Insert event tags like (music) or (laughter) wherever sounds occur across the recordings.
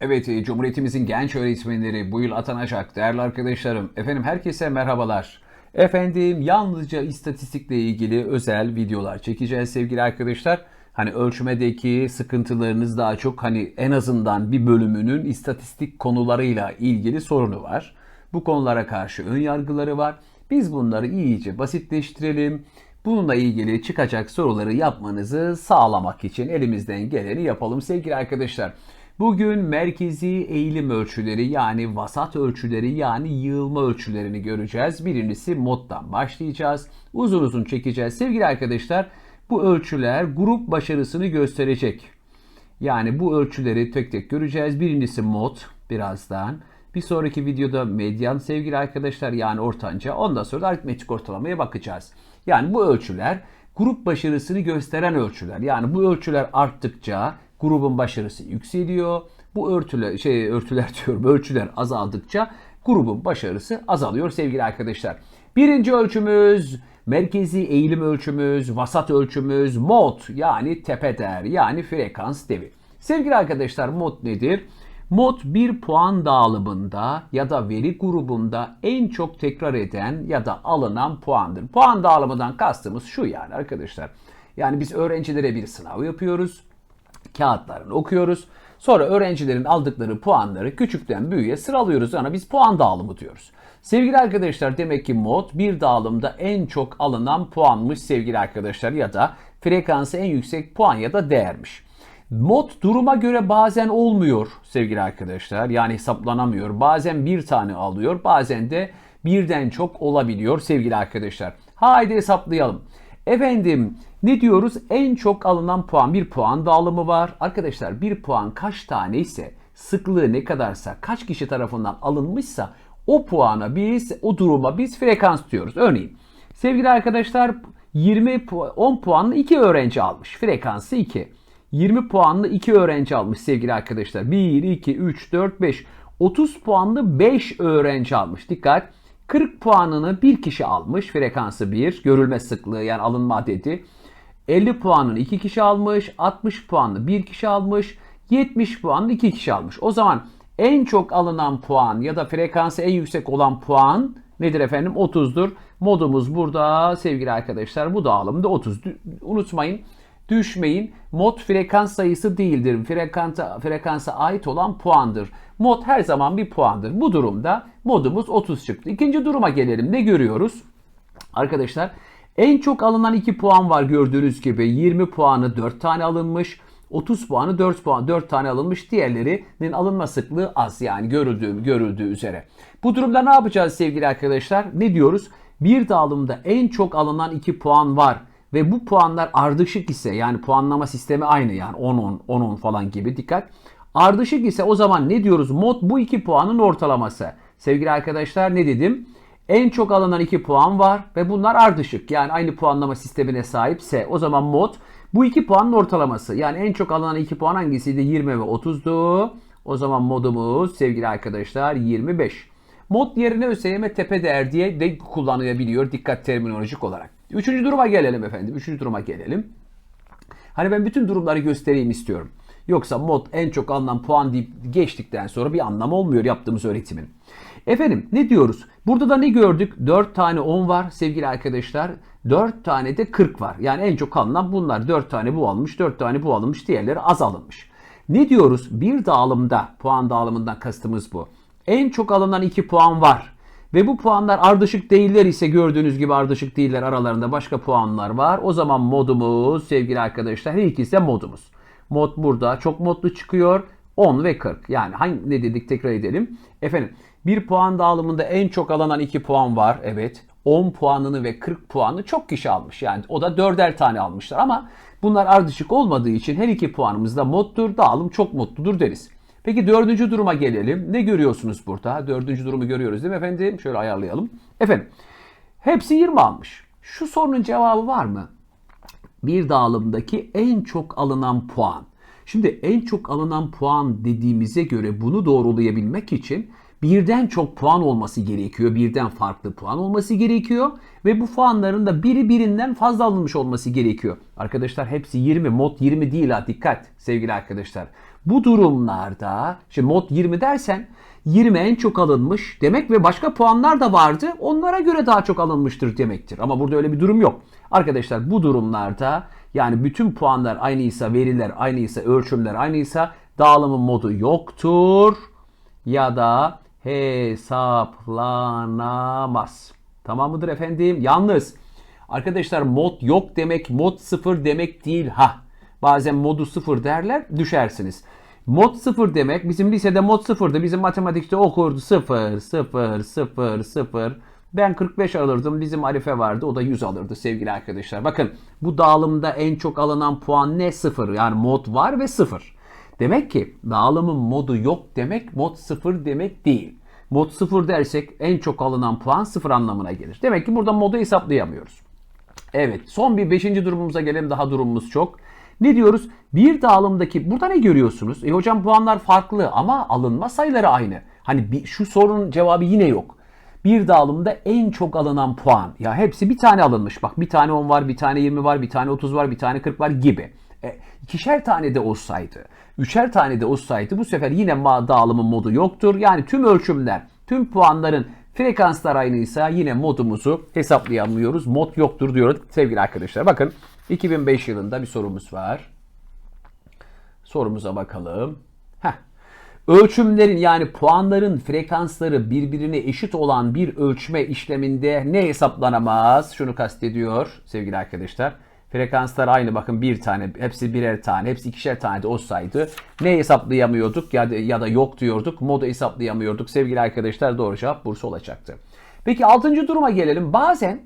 Evet, e, Cumhuriyetimizin genç öğretmenleri bu yıl atanacak değerli arkadaşlarım. Efendim herkese merhabalar. Efendim yalnızca istatistikle ilgili özel videolar çekeceğiz sevgili arkadaşlar. Hani ölçmedeki sıkıntılarınız daha çok hani en azından bir bölümünün istatistik konularıyla ilgili sorunu var. Bu konulara karşı ön yargıları var. Biz bunları iyice basitleştirelim. Bununla ilgili çıkacak soruları yapmanızı sağlamak için elimizden geleni yapalım sevgili arkadaşlar. Bugün merkezi eğilim ölçüleri yani vasat ölçüleri yani yığılma ölçülerini göreceğiz. Birincisi moddan başlayacağız. Uzun uzun çekeceğiz. Sevgili arkadaşlar bu ölçüler grup başarısını gösterecek. Yani bu ölçüleri tek tek göreceğiz. Birincisi mod birazdan. Bir sonraki videoda medyan sevgili arkadaşlar yani ortanca. Ondan sonra da aritmetik ortalamaya bakacağız. Yani bu ölçüler grup başarısını gösteren ölçüler. Yani bu ölçüler arttıkça grubun başarısı yükseliyor. Bu örtüler şey örtüler (laughs) diyorum ölçüler azaldıkça grubun başarısı azalıyor sevgili arkadaşlar. Birinci ölçümüz merkezi eğilim ölçümüz, vasat ölçümüz, mod yani tepe değer yani frekans devi. Sevgili arkadaşlar mod nedir? Mod bir puan dağılımında ya da veri grubunda en çok tekrar eden ya da alınan puandır. Puan dağılımından kastımız şu yani arkadaşlar. Yani biz öğrencilere bir sınav yapıyoruz. Kağıtlarını okuyoruz. Sonra öğrencilerin aldıkları puanları küçükten büyüğe sıralıyoruz. Yani biz puan dağılımı diyoruz. Sevgili arkadaşlar demek ki mod bir dağılımda en çok alınan puanmış sevgili arkadaşlar ya da frekansı en yüksek puan ya da değermiş. Mod duruma göre bazen olmuyor sevgili arkadaşlar. Yani hesaplanamıyor. Bazen bir tane alıyor. Bazen de birden çok olabiliyor sevgili arkadaşlar. Haydi hesaplayalım. Efendim ne diyoruz? En çok alınan puan bir puan dağılımı var. Arkadaşlar bir puan kaç tane ise sıklığı ne kadarsa kaç kişi tarafından alınmışsa o puana biz o duruma biz frekans diyoruz. Örneğin sevgili arkadaşlar 20 10 puanlı 2 öğrenci almış. Frekansı 2. 20 puanlı 2 öğrenci almış sevgili arkadaşlar. 1, 2, 3, 4, 5. 30 puanlı 5 öğrenci almış. Dikkat. 40 puanını bir kişi almış. Frekansı 1. Görülme sıklığı yani alınma adedi. 50 puanını 2 kişi almış. 60 puanlı 1 kişi almış. 70 puanlı 2 kişi almış. O zaman en çok alınan puan ya da frekansı en yüksek olan puan nedir efendim? 30'dur. Modumuz burada sevgili arkadaşlar. Bu dağılımda 30. Unutmayın düşmeyin. Mod frekans sayısı değildir. Frekansa, frekansa ait olan puandır. Mod her zaman bir puandır. Bu durumda modumuz 30 çıktı. İkinci duruma gelelim. Ne görüyoruz? Arkadaşlar en çok alınan 2 puan var gördüğünüz gibi. 20 puanı 4 tane alınmış. 30 puanı 4 puan 4 tane alınmış. Diğerlerinin alınma sıklığı az yani görüldüğü, görüldüğü üzere. Bu durumda ne yapacağız sevgili arkadaşlar? Ne diyoruz? Bir dağılımda en çok alınan 2 puan var ve bu puanlar ardışık ise yani puanlama sistemi aynı yani 10-10 10-10 falan gibi dikkat. Ardışık ise o zaman ne diyoruz? Mod bu 2 puanın ortalaması. Sevgili arkadaşlar ne dedim? En çok alınan 2 puan var ve bunlar ardışık. Yani aynı puanlama sistemine sahipse o zaman mod bu 2 puanın ortalaması. Yani en çok alınan 2 puan hangisiydi? 20 ve 30'du. O zaman modumuz sevgili arkadaşlar 25. Mod yerine ÖSYM tepe değer diye de kullanılabiliyor dikkat terminolojik olarak. Üçüncü duruma gelelim efendim. Üçüncü duruma gelelim. Hani ben bütün durumları göstereyim istiyorum. Yoksa mod en çok alınan puan deyip geçtikten sonra bir anlam olmuyor yaptığımız öğretimin. Efendim ne diyoruz? Burada da ne gördük? 4 tane 10 var sevgili arkadaşlar. 4 tane de 40 var. Yani en çok alınan bunlar. 4 tane bu alınmış, 4 tane bu alınmış, diğerleri az alınmış. Ne diyoruz? Bir dağılımda, puan dağılımından kastımız bu. En çok alınan 2 puan var. Ve bu puanlar ardışık değiller ise gördüğünüz gibi ardışık değiller aralarında başka puanlar var. O zaman modumuz sevgili arkadaşlar her ikisi de modumuz. Mod burada çok modlu çıkıyor. 10 ve 40. Yani hangi ne dedik tekrar edelim. Efendim bir puan dağılımında en çok alınan 2 puan var. Evet. 10 puanını ve 40 puanını çok kişi almış. Yani o da 4'er tane almışlar ama bunlar ardışık olmadığı için her iki puanımız da moddur. Dağılım çok mutludur deriz. Peki dördüncü duruma gelelim. Ne görüyorsunuz burada? Dördüncü durumu görüyoruz değil mi efendim? Şöyle ayarlayalım. Efendim hepsi 20 almış. Şu sorunun cevabı var mı? Bir dağılımdaki en çok alınan puan. Şimdi en çok alınan puan dediğimize göre bunu doğrulayabilmek için birden çok puan olması gerekiyor. Birden farklı puan olması gerekiyor. Ve bu puanların da biri birinden fazla alınmış olması gerekiyor. Arkadaşlar hepsi 20. Mod 20 değil ha dikkat sevgili arkadaşlar. Bu durumlarda şimdi mod 20 dersen 20 en çok alınmış demek ve başka puanlar da vardı. Onlara göre daha çok alınmıştır demektir. Ama burada öyle bir durum yok. Arkadaşlar bu durumlarda yani bütün puanlar aynıysa, veriler aynıysa, ölçümler aynıysa dağılımın modu yoktur ya da hesaplanamaz. Tamam mıdır efendim? Yalnız arkadaşlar mod yok demek mod sıfır demek değil ha. Bazen modu sıfır derler düşersiniz. Mod sıfır demek bizim lisede mod sıfırdı. Bizim matematikte okurdu sıfır sıfır sıfır sıfır. Ben 45 alırdım. Bizim Arife vardı. O da 100 alırdı sevgili arkadaşlar. Bakın bu dağılımda en çok alınan puan ne? Sıfır. Yani mod var ve sıfır. Demek ki dağılımın modu yok demek mod sıfır demek değil. Mod sıfır dersek en çok alınan puan sıfır anlamına gelir. Demek ki burada modu hesaplayamıyoruz. Evet son bir beşinci durumumuza gelelim. Daha durumumuz çok. Ne diyoruz? Bir dağılımdaki burada ne görüyorsunuz? E hocam puanlar farklı ama alınma sayıları aynı. Hani bir, şu sorunun cevabı yine yok. Bir dağılımda en çok alınan puan. Ya hepsi bir tane alınmış. Bak bir tane 10 var, bir tane 20 var, bir tane 30 var, bir tane 40 var gibi. E, ikişer tane de olsaydı, üçer tane de olsaydı bu sefer yine dağılımın modu yoktur. Yani tüm ölçümler, tüm puanların frekanslar aynıysa yine modumuzu hesaplayamıyoruz. Mod yoktur diyoruz sevgili arkadaşlar. Bakın 2005 yılında bir sorumuz var. Sorumuza bakalım. Heh. Ölçümlerin yani puanların frekansları birbirine eşit olan bir ölçme işleminde ne hesaplanamaz? Şunu kastediyor sevgili arkadaşlar. Frekanslar aynı bakın bir tane, hepsi birer tane, hepsi ikişer tane de olsaydı ne hesaplayamıyorduk ya da, ya da yok diyorduk, modu hesaplayamıyorduk. Sevgili arkadaşlar doğru cevap Bursa olacaktı. Peki altıncı duruma gelelim. Bazen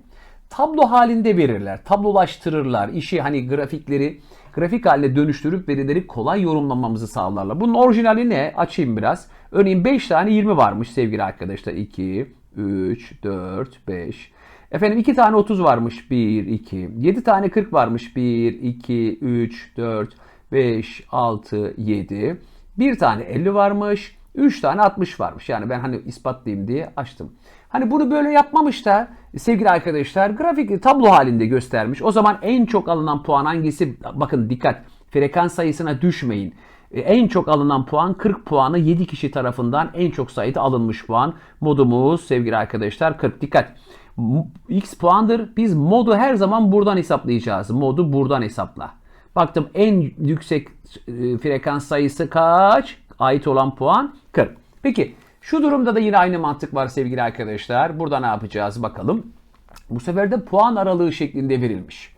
tablo halinde verirler, tablolaştırırlar. İşi hani grafikleri grafik haline dönüştürüp verileri kolay yorumlamamızı sağlarlar. Bunun orijinali ne? Açayım biraz. Örneğin 5 tane 20 varmış sevgili arkadaşlar. 2, 3, 4, 5. Efendim 2 tane 30 varmış. 1, 2. 7 tane 40 varmış. 1, 2, 3, 4, 5, 6, 7. Bir tane 50 varmış. 3 tane 60 varmış. Yani ben hani ispatlayayım diye açtım. Hani bunu böyle yapmamış da sevgili arkadaşlar grafik tablo halinde göstermiş. O zaman en çok alınan puan hangisi? Bakın dikkat frekans sayısına düşmeyin. E, En çok alınan puan 40 puanı 7 kişi tarafından en çok sayıda alınmış puan. Modumuz sevgili arkadaşlar 40. Dikkat. X puandır. Biz modu her zaman buradan hesaplayacağız. Modu buradan hesapla. Baktım en yüksek e, frekans sayısı kaç? Ait olan puan 40. Peki şu durumda da yine aynı mantık var sevgili arkadaşlar. Burada ne yapacağız bakalım. Bu sefer de puan aralığı şeklinde verilmiş.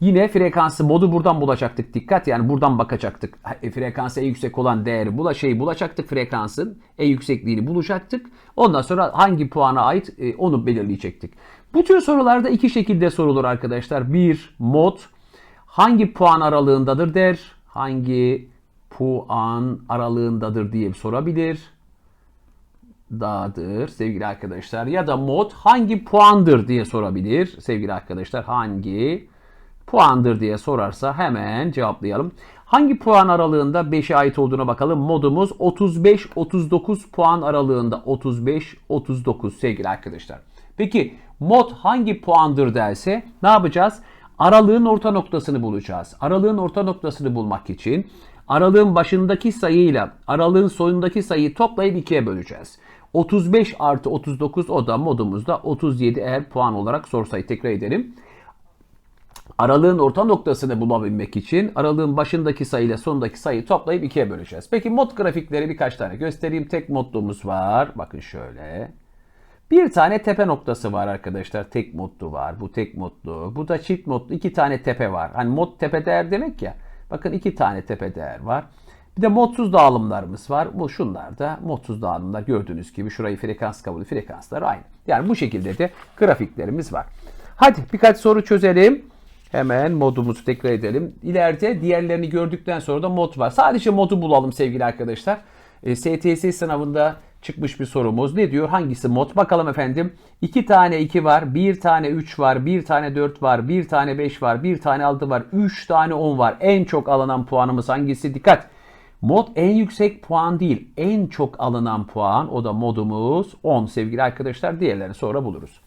Yine frekansı modu buradan bulacaktık. Dikkat yani buradan bakacaktık. E, Frekansı en yüksek olan değeri bula şey bulacaktık frekansın en yüksekliğini bulacaktık. Ondan sonra hangi puana ait e, onu belirleyecektik. Bu tür sorularda iki şekilde sorulur arkadaşlar. Bir mod hangi puan aralığındadır der. Hangi puan aralığındadır diye sorabilir dağdır sevgili arkadaşlar ya da mod hangi puandır diye sorabilir sevgili arkadaşlar hangi puandır diye sorarsa hemen cevaplayalım. Hangi puan aralığında 5'e ait olduğuna bakalım. Modumuz 35-39 puan aralığında 35-39 sevgili arkadaşlar. Peki mod hangi puandır derse ne yapacağız? Aralığın orta noktasını bulacağız. Aralığın orta noktasını bulmak için aralığın başındaki sayıyla aralığın sonundaki sayıyı toplayıp ikiye böleceğiz. 35 artı 39 o da modumuzda 37 eğer puan olarak sorsayı tekrar edelim. Aralığın orta noktasını bulabilmek için aralığın başındaki sayı ile sonundaki sayıyı toplayıp ikiye böleceğiz. Peki mod grafikleri birkaç tane göstereyim. Tek modluğumuz var. Bakın şöyle. Bir tane tepe noktası var arkadaşlar. Tek modlu var. Bu tek modlu. Bu da çift modlu. İki tane tepe var. Hani mod tepe değer demek ya. Bakın iki tane tepe değer var. Bir de modsuz dağılımlarımız var. Bu şunlar da modsuz dağılımlar. Gördüğünüz gibi şurayı frekans kabulü frekanslar aynı. Yani bu şekilde de grafiklerimiz var. Hadi birkaç soru çözelim. Hemen modumuzu tekrar edelim. İleride diğerlerini gördükten sonra da mod var. Sadece modu bulalım sevgili arkadaşlar. E, STS sınavında çıkmış bir sorumuz. Ne diyor? Hangisi mod? Bakalım efendim. 2 tane 2 var, 1 tane 3 var, 1 tane 4 var, 1 tane 5 var, 1 tane 6 var, 3 tane 10 var. En çok alınan puanımız hangisi? Dikkat. Mod en yüksek puan değil. En çok alınan puan o da modumuz 10 sevgili arkadaşlar. Diğerlerini sonra buluruz.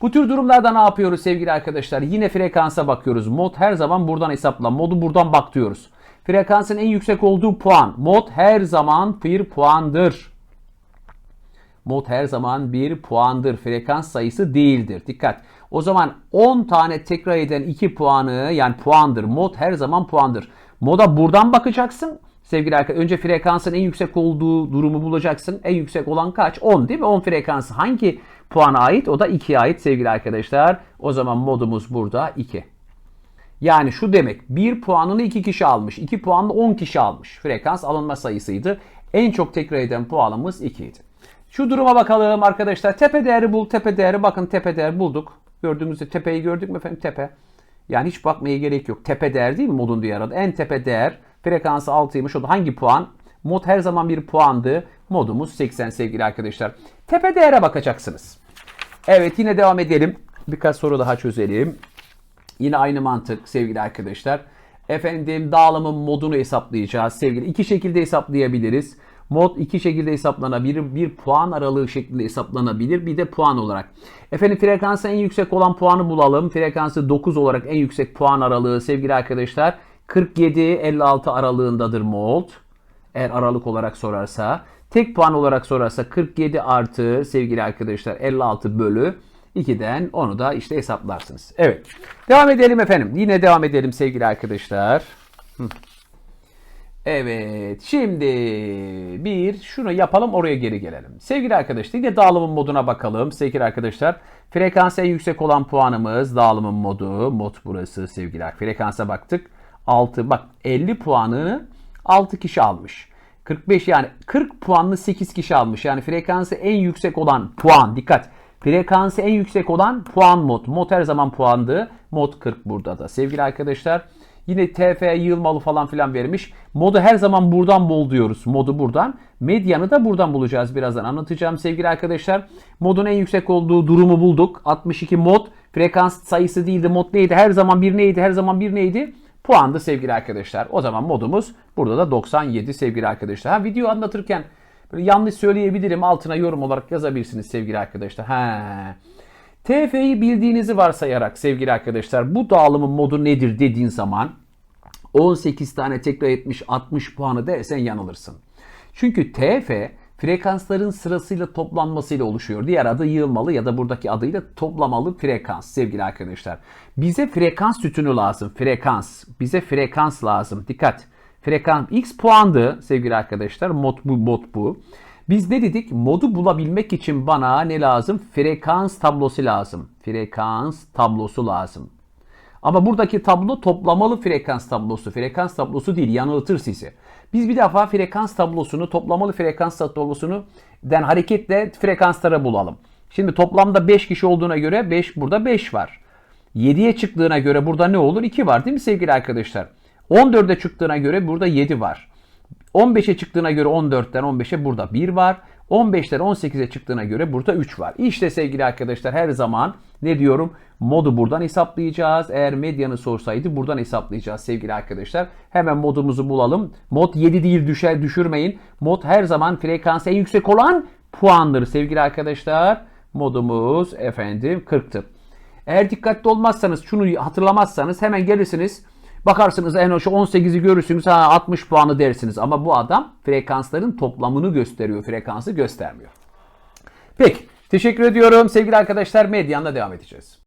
Bu tür durumlarda ne yapıyoruz sevgili arkadaşlar? Yine frekansa bakıyoruz. Mod her zaman buradan hesapla. Modu buradan bak diyoruz. Frekansın en yüksek olduğu puan. Mod her zaman bir puandır. Mod her zaman bir puandır. Frekans sayısı değildir. Dikkat. O zaman 10 tane tekrar eden 2 puanı yani puandır. Mod her zaman puandır. Moda buradan bakacaksın. Sevgili arkadaşlar önce frekansın en yüksek olduğu durumu bulacaksın. En yüksek olan kaç? 10 değil mi? 10 frekansı hangi puana ait? O da 2'ye ait sevgili arkadaşlar. O zaman modumuz burada 2. Yani şu demek 1 puanını 2 kişi almış. 2 puanını 10 kişi almış. Frekans alınma sayısıydı. En çok tekrar eden puanımız 2 idi. Şu duruma bakalım arkadaşlar. Tepe değeri bul. Tepe değeri bakın tepe değer bulduk. Gördüğümüzde tepeyi gördük mü efendim? Tepe. Yani hiç bakmaya gerek yok. Tepe değer değil mi modun diğer adı? En tepe değer frekansı 6'ymış. O da hangi puan? Mod her zaman bir puandı. Modumuz 80 sevgili arkadaşlar. Tepe değere bakacaksınız. Evet yine devam edelim. Birkaç soru daha çözelim. Yine aynı mantık sevgili arkadaşlar. Efendim dağılımın modunu hesaplayacağız sevgili. İki şekilde hesaplayabiliriz. Mod iki şekilde hesaplanabilir. Bir puan aralığı şeklinde hesaplanabilir. Bir de puan olarak. Efendim frekansı en yüksek olan puanı bulalım. Frekansı 9 olarak en yüksek puan aralığı sevgili arkadaşlar. 47-56 aralığındadır mod. Eğer aralık olarak sorarsa. Tek puan olarak sorarsa 47 artı sevgili arkadaşlar 56 bölü 2'den onu da işte hesaplarsınız. Evet. Devam edelim efendim. Yine devam edelim sevgili arkadaşlar. Evet. Şimdi bir şunu yapalım oraya geri gelelim. Sevgili arkadaşlar yine dağılımın moduna bakalım. Sevgili arkadaşlar frekans en yüksek olan puanımız dağılımın modu. Mod burası sevgili arkadaşlar. Frekansa baktık. 6 bak 50 puanını 6 kişi almış. 45 yani 40 puanlı 8 kişi almış. Yani frekansı en yüksek olan puan dikkat. Frekansı en yüksek olan puan mod. Mod her zaman puandı. Mod 40 burada da. Sevgili arkadaşlar yine TF yığılmalı falan filan vermiş. Modu her zaman buradan bul diyoruz. Modu buradan. Medyanı da buradan bulacağız. Birazdan anlatacağım sevgili arkadaşlar. Modun en yüksek olduğu durumu bulduk. 62 mod. Frekans sayısı değildi. Mod neydi? Her zaman bir neydi? Her zaman bir neydi? Puandı sevgili arkadaşlar. O zaman modumuz burada da 97 sevgili arkadaşlar. Ha, video anlatırken böyle yanlış söyleyebilirim. Altına yorum olarak yazabilirsiniz sevgili arkadaşlar. Ha. TF'yi bildiğinizi varsayarak sevgili arkadaşlar bu dağılımın modu nedir dediğin zaman 18 tane tekrar etmiş 60 puanı dersen yanılırsın. Çünkü TF frekansların sırasıyla toplanmasıyla oluşuyor. Diğer adı yığılmalı ya da buradaki adıyla toplamalı frekans sevgili arkadaşlar. Bize frekans sütunu lazım. Frekans. Bize frekans lazım. Dikkat. Frekans x puandı sevgili arkadaşlar. Mod bu, mod bu. Biz ne dedik? Modu bulabilmek için bana ne lazım? Frekans tablosu lazım. Frekans tablosu lazım. Ama buradaki tablo toplamalı frekans tablosu. Frekans tablosu değil yanıltır sizi. Biz bir defa frekans tablosunu, toplamalı frekans tablosunu den hareketle frekanslara bulalım. Şimdi toplamda 5 kişi olduğuna göre 5 burada 5 var. 7'ye çıktığına göre burada ne olur? 2 var değil mi sevgili arkadaşlar? 14'e çıktığına göre burada 7 var. 15'e çıktığına göre 14'ten 15'e burada 1 var. 15'ten 18'e çıktığına göre burada 3 var. İşte sevgili arkadaşlar her zaman ne diyorum? Modu buradan hesaplayacağız. Eğer medyanı sorsaydı buradan hesaplayacağız sevgili arkadaşlar. Hemen modumuzu bulalım. Mod 7 değil düşer düşürmeyin. Mod her zaman frekansı en yüksek olan puandır sevgili arkadaşlar. Modumuz efendim 40'tır. Eğer dikkatli olmazsanız şunu hatırlamazsanız hemen gelirsiniz. Bakarsınız en hoş 18'i görürsünüz ha 60 puanı dersiniz. Ama bu adam frekansların toplamını gösteriyor. Frekansı göstermiyor. Peki teşekkür ediyorum sevgili arkadaşlar. Medyanla devam edeceğiz.